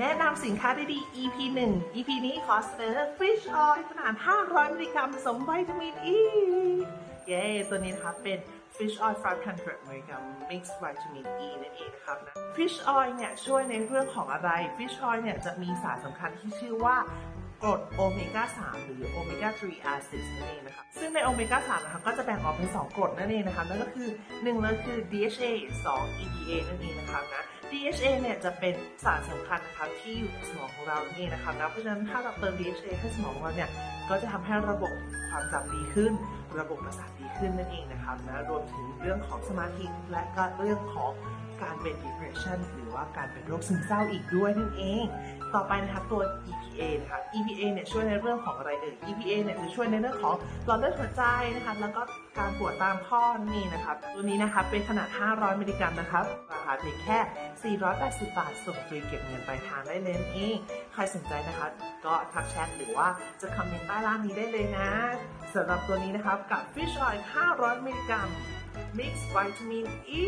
แนะนำสินค้าดีๆ EP 1 EP นี้ขอเสนอ Fish Oil ขนาด 500 มิลลิกรัมผสมวิตามินอ e. เย้ ตัวนี้นะครับเป็น Fish Oil 500 มิลลิกรัม Mixed Vitamin E นั่นเองนะครับนะ Fish Oil เนี่ยช่วยในเรื่องของอะไร Fish Oil เนี่ยจะมีสารสำคัญที่ชื่อว่ากรดโอเมก้า 3 หรือโอเมก้า3 acids นั่นเองนะครับซึ่งในโอเมก้า 3 นะครับก็จะแบ่งออกเป็น 2กรดนั่นเองนะครับนั่นก็คือ 1 เลยคือ DHA 2 EPA นั่นเองนะครับนะ DHA เนี่ยจะเป็นสารสำคัญนะครับที่อยู่ในสมองของเราเนี่ยนะคะนะเพราะฉะนั้นถ้าเราเติม DHA ให้สมองของเราเนี่ยก็จะทำให้ระบบความจำดีขึ้น ระบบประสาทดีขึ้นนั่นเองนะคะนะรวมถึงเรื่องของสมาธิและก็เรื่องของการเป็น depression หรือว่าการเป็นโรคซึมเศร้าอีกด้วยนั่นเอง ต่อไปนะครับตัว EPA นะครับ EPA เนี่ยช่วยในเรื่องของอะไรเอ่ย EPA เนี่ยจะช่วยในเรื่องของหลอดเลือดหัวใจนะคะแล้วก็การปวดตามข้อนั่นะครับ ตัวนี้นะครับเป็นขนาด 500 มิลลิกรัมนะครับ ราคาเพียงแค่ 480 บาทส่งฟรีเก็บเงินปลายทางได้เลยนั่นเองใครสนใจนะคะ ก็ทักแชทหรือว่าจะคอมเมนต์ใต้ล่างนี้ได้เลยนะสำหรับตัวนี้นะครับกับ Fish Oil 500 มิลลิกรัม Mix Vitamin E